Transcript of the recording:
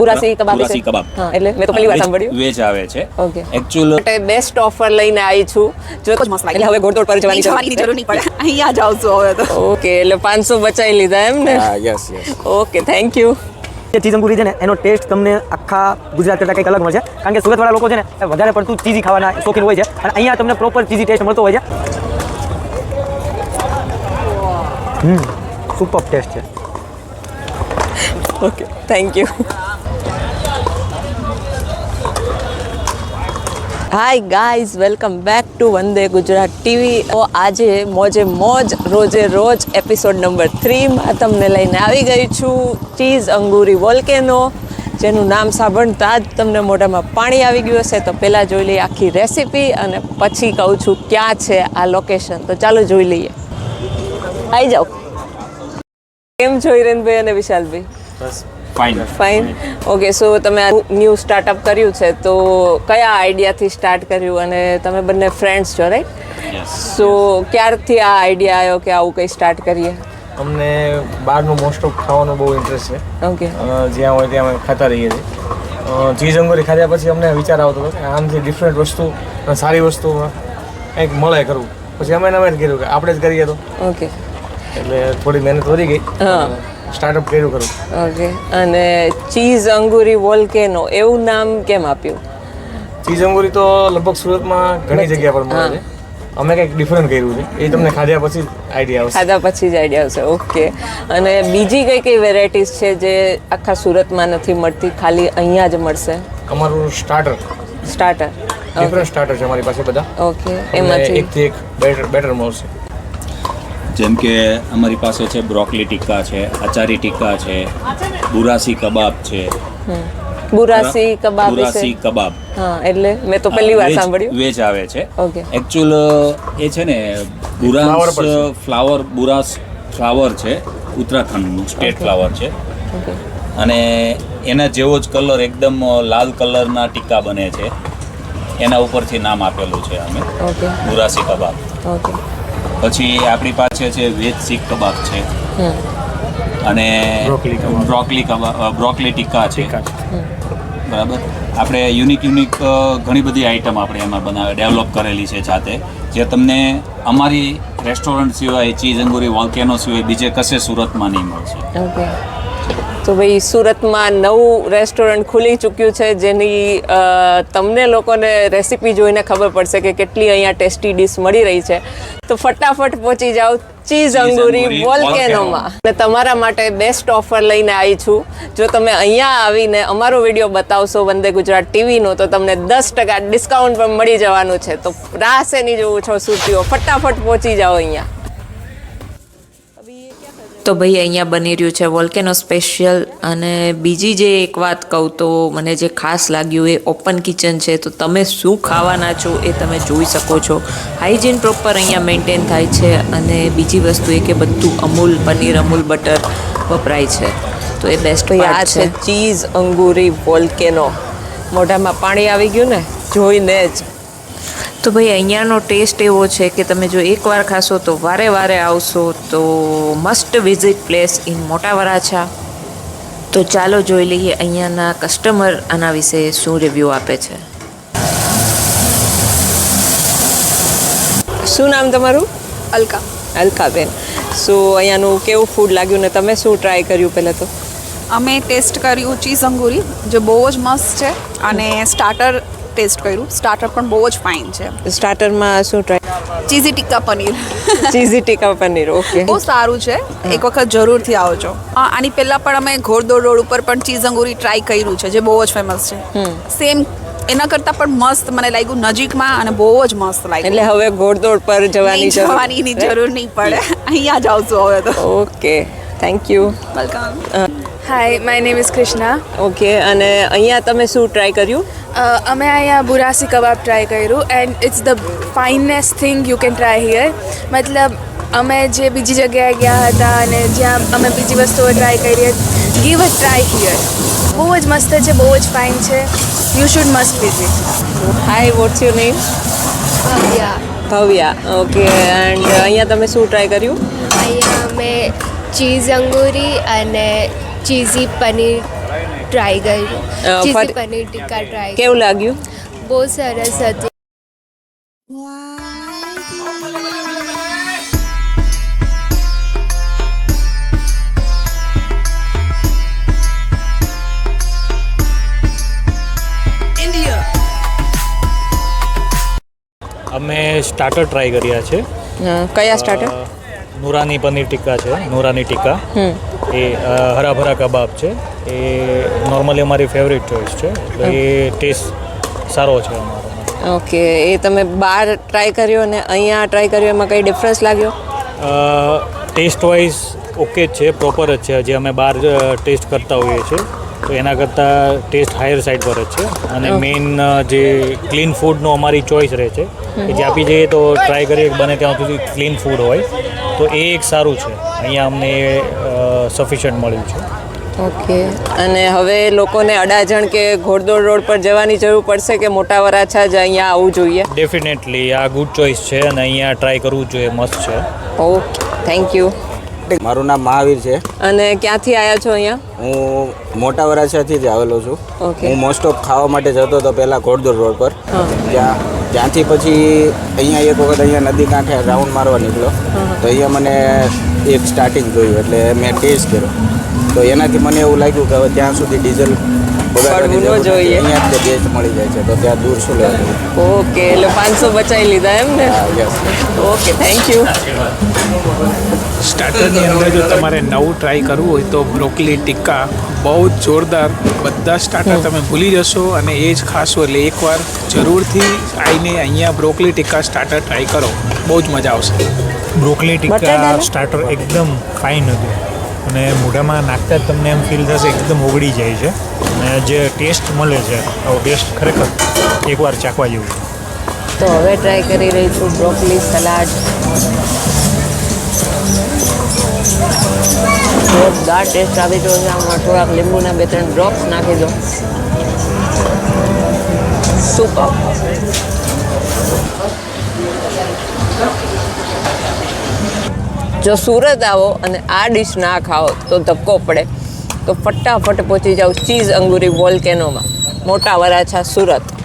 બુરાસી કબાબ બુરાસી કબાબ. હા એટલે મેં તો પહેલી વાર સાંભળ્યું. વેજ આવે છે. ઓકે. એક્ચ્યુઅલ માટે બેસ્ટ ઓફર લઈને આવી છું. જો તો મસ્ત એટલે હવે ગોળતોડ પર જવાની જવાની જરૂર નહીં પડે. અહીંયા જ આવશું હવે તો. ઓકે એટલે પાંચસો બચાવી લીધા એમ ને? હા yes yes okay thank you જે ચીઝ અંગુરી છે ને એનો ટેસ્ટ તમને આખા ગુજરાત કરતાં કંઈક અલગ મળશે. કારણ કે સુરતવાળા લોકો છે ને એ વધારે પડતું ચીઝી ખાવાના શોખીન હોય છે. અને અહીંયા તમને પ્રોપર ચીઝી ટેસ્ટ મળતો હોય છે. હમ સુપર ટેસ્ટ છે. Okay thank you hi guys welcome back to Vande Gujarat TV તો આજે મોજે મોજ, રોજે રોજ એપિસોડ નંબર થ્રીમાં તમને લઈને આવી ગઈ છું ચીઝ અંગુરી વોલ્કેનો જેનું નામ સાંભળતા જ તમને મોઢામાં પાણી આવી ગયું હશે. તો પહેલાં જોઈ લઈએ આખી રેસીપી અને પછી કહું છું ક્યાં છે આ લોકેશન તો ચાલો જોઈ લઈએ. આવી જાઓ. કેમ છો હિરેનભાઈ અને વિશાલભાઈ? ફાઇન ફાઇન ઓકે સો તમે આ ન્યૂ સ્ટાર્ટઅપ કર્યું છે તો કયા આઈડિયાથી સ્ટાર્ટ કર્યું અને તમે બંને ફ્રેન્ડ્સ છો રાઈટ સો ક્યારથી આ આઈડિયા આવ્યો કે આવું કંઈ સ્ટાર્ટ કરીએ? અમને બહારનું મોસ્ટ ઓફ ખાવાનો બહુ ઇન્ટરેસ્ટ છે. ઓકે જ્યાં હોય ત્યાં અમે ખાતા રહીએ છીએ. ચીઝ અંગુરી ખાધા પછી અમને વિચાર આવતો હતો કે આમથી ડિફરન્ટ વસ્તુ સારી વસ્તુ કંઈક મળે કરવું પછી અમે નમે જ કર્યું કે આપણે જ કરીએ તો. ઓકે એટલે થોડી મહેનત વધી ગઈ. હા. સ્ટાર્ટઅપ કર્યું ખરું ઓકે. અને ચીઝ અંગુરી વોલ્કેનો એવું નામ કેમ આપ્યું? ચીઝ અંગુરી તો લગભગ સુરતમાં ઘણી જગ્યા પર મળે છે. અમે કંઈક ડિફરન્ટ કર્યું છે. એ તમને ખાધ્યા પછી આઈડિયા આવશે. ખાધા પછી જ આઈડિયા આવશે. ઓકે. અને બીજી કઈ કઈ વેરાયટીઝ છે જે આખા સુરતમાં નથી મળતી? ખાલી અહીંયા જ મળશે? અમારું સ્ટાર્ટર સ્ટાર્ટર ડિફરન્ટ સ્ટાર્ટર છે અમારી પાસે બધા. ઓકે એમાંથી? એકથી એક બેટર બેટર મળશે. જેમ કે અમારી પાસે છે બ્રોકલી ટિક્કા છે અચારી ટિક્કા છે બુરાસી કબાબ છે. બુરાસી કબાબ બુરાસી કબાબ. હા એટલે મેં તો પહેલી વાર વેજ- સાંભળ્યું. વેજ આવે છે. ઓકે. એક્ચ્યુઅલ એ છે ને બુરાસ ફ્લાવર બુરાસ ફ્લાવર છે ઉત્તરાખંડનું સ્ટેટ ફ્લાવર છે. અને એના જેવો જ કલર એકદમ લાલ કલરના ટીકા બને છે. એના ઉપરથી નામ આપેલું છે અમે. બુરાસી કબાબ. ઓકે. પછી આપણી પાસે છે વેજ શીખ કબાબ છે. અને બ્રોકલી કબાબ. બ્રોકલી ટિક્કા છે. બરાબર? આપણે યુનિક યુનિક ઘણી બધી આઈટમ આપણે એમાં બનાવે ડેવલપ કરેલી છે જાતે. જે તમને અમારી રેસ્ટોરન્ટ સિવાય ચીઝ અંગુરી વોલ્કેનો સિવાય બીજે કશે સુરતમાં નહીં મળશે. તો ભાઈ સુરતમાં નવું રેસ્ટોરન્ટ ખુલી ચૂક્યું છે જેની તમને લોકોને રેસીપી જોઈને ખબર પડશે કે કેટલી અહીંયા ટેસ્ટી ડીશ મળી રહી છે. તો ફટાફટ પહોંચી જાઓ ચીઝ અંગુરી વોલ્કેનોમાં અને તમારા માટે બેસ્ટ ઓફર લઈને આવી છું. જો તમે અહીંયા આવીને અમારો વીડિયો બતાવશો વંદે ગુજરાત ટીવીનો તો તમને દસ ટકા ડિસ્કાઉન્ટ પણ મળી જવાનું છે. તો રાહ શેની જોવું છો સુરતીઓ. ફટાફટ પહોંચી જાઓ અહીંયા. તો ભાઈ અહીંયા બની રહ્યું છે વોલ્કેનો સ્પેશિયલ અને બીજી જે એક વાત કહું તો મને જે ખાસ લાગ્યું એ ઓપન કિચન છે. તો તમે શું ખાવાના છો એ તમે જોઈ શકો છો. હાઇજીન પ્રોપર અહીંયા મેન્ટેન થાય છે અને બીજી વસ્તુ એ કે બધું અમૂલ પનીર અમૂલ બટર વપરાય છે. તો એ બેસ્ટ આ છે ચીઝ અંગુરી વોલ્કેનો મોઢામાં પાણી આવી ગયું ને જોઈને જ તો ભાઈ અહીંયાનો ટેસ્ટ એવો છે કે તમે જો એકવાર ખાશો તો વારે વારે આવશો તો મસ્ટ વિઝિટ પ્લેસ ઇન મોટા વરાછા તો ચાલો જોઈ લઈએ અહીંયાના કસ્ટમર આના વિશે શું રિવ્યૂ આપે છે. શું નામ તમારું? અલકા. અલકાબેન. સો અહીંયાનું કેવું ફૂડ લાગ્યું ને તમે શું ટ્રાય કર્યું પહેલાં તો? અમે ટેસ્ટ કર્યું ચીઝ અંગુરી જે બહુ જ મસ્ત છે. અને સ્ટાર્ટર ટેસ્ટ કર્યું. સ્ટાર્ટર પણ બહુ જ ફાઇન છે. સ્ટાર્ટરમાં શું try cheesy tikka paneer. Cheesy tikka paneer okay બહુ સારું છે. એક વખત જરૂરથી આવજો. આની પહેલાં પણ અમે ઘોડદોડ રોડ ઉપર પણ ચીઝ અંગુરી ટ્રાય કર્યું છે જે બહુ જ ફેમસ છે. સેમ એના કરતાં પણ મસ્ત મને લાગ્યું નજીકમાં અને બહુ જ મસ્ત લાગ્યું. એટલે હવે ઘોડદોડ પર જવાની જવાની જરૂર. નહીં પડે. અહીંયા જ આવશું હવે તો. Okay thank you welcome hi my name is Krishna okay અને અહીંયા તમે શું ટ્રાય કર્યું? અમે અહીંયા બુરાસી કબાબ ટ્રાય કર્યું and it's the finest thing you can try here મતલબ અમે જે બીજી જગ્યાએ ગયા હતા અને જ્યાં અમે બીજી વસ્તુઓ ટ્રાય કરી ગીવ અ ટ્રાય હિયર બહુ જ મસ્ત છે બહુ જ ફાઇન છે. You should must visit hi what's your name Bhavya. Okay and અહીંયા તમે શું ટ્રાય કર્યું? અહીંયા મેં ચીઝ અંગુરી અને ચીઝી પનીર ટ્રાય કર્યું ચીઝી પનીર ટીકા ટ્રાય કેવું લાગ્યું? બહુ સરસ હતું. અમે સ્ટાર્ટર ટ્રાય કર્યા છે. કયા સ્ટાર્ટર નુરાની પનીર ટિક્કા છે નુરાની ટિક્કા. એ હરાભરા કબાબ છે. એ નોર્મલી અમારી ફેવરિટ ચોઈસ છે. એટલે એ ટેસ્ટ સારો છે અમારો. ઓકે એ તમે બહાર ટ્રાય કર્યો અને અહીંયા ટ્રાય કર્યો એમાં કઈ ડિફરન્સ લાગ્યો? ટેસ્ટ વાઇઝ ઓકે જ છે પ્રોપર જ છે. જે અમે બહાર ટેસ્ટ કરતા હોઈએ છીએ. તો એના કરતાં ટેસ્ટ હાયર સાઈડ પર જ છે. અને મેઇન જે ક્લીન ફૂડનો અમારી ચોઈસ રહે છે કે જ્યાં બી જઈએ તો ટ્રાય કરીએ બને ત્યાં સુધી ક્લીન ફૂડ હોય તો એ એક સારું છે. અહીંયા અમને સફિશિયન્ટ મળ્યું છે. ઓકે. અને હવે લોકોને અડાજણ કે ઘોડદોડ રોડ પર જવાની જરૂર પડશે કે મોટા વરાછા જ અહીંયા આવવું જોઈએ? ડેફિનેટલી આ ગુડ ચોઈસ છે અને અહીંયા ટ્રાય કરવું જોઈએ મસ્ત છે. ઓકે થેન્ક યુ મારું નામ મહાવીર છે. અને ક્યાંથી આવ્યા છો અહીંયા? હું મોટા વરાછાથી જ આવેલો છું. હું મોસ્ટ ઓફ ખાવા માટે જતો હતો પહેલાં ઘોડદોર રોડ પર. ત્યાં ત્યાંથી પછી અહીંયા એક વખત અહીંયા નદી કાંઠે રાઉન્ડ મારવા નીકળ્યો. તો અહીંયા મને એક સ્ટાર્ટિંગ જોયું એટલે મેં ટેસ્ટ કર્યો. તો એનાથી મને એવું લાગ્યું કે હવે ત્યાં સુધી ડીઝલ પડવું ન જોઈએ. અહીંયા જ બેસ્ટ મળી જાય છે તો ત્યાં દૂર શું લેવા ઓકે એટલે પાંચસો બચાવી લીધા એમ ને? ઓકે થેન્ક યુ સ્ટાર્ટરની અંદર જો તમારે નવું ટ્રાય કરવું હોય તો બ્રોકલી ટિક્કા બહુ જ જોરદાર. બધા સ્ટાર્ટર તમે ભૂલી જશો અને એ જ ખાશો એટલે એકવાર જરૂરથી આવીને અહીંયા બ્રોકલી ટિક્કા સ્ટાર્ટર ટ્રાય કરો. બહુ જ મજા આવશે. બ્રોકલી ટીક્કા ટિક્કા સ્ટાર્ટર એકદમ ફાઇન હતું. અને મોઢામાં નાખતા જ તમને એમ ફીલ થશે એકદમ ઓગળી જાય છે. અને જે ટેસ્ટ મળે છે, આવો ટેસ્ટ ખરેખર એકવાર ચાખવા જેવું છે. તો હવે ટ્રાય કરી રહી છું બ્રોકલી સલાડ જોરદાર ટેસ્ટ આવી રહ્યો છે. આમાં થોડાક લીંબુના બે ત્રણ ડ્રોપ્સ નાખી દો. સુપર જો સુરત આવો અને આ ડિશ ના ખાઓ તો ધક્કો પડે. તો ફટાફટ પહોંચી જાઓ ચીઝ અંગુરી વોલ્કેનોમાં. મોટા વરાછા સુરત.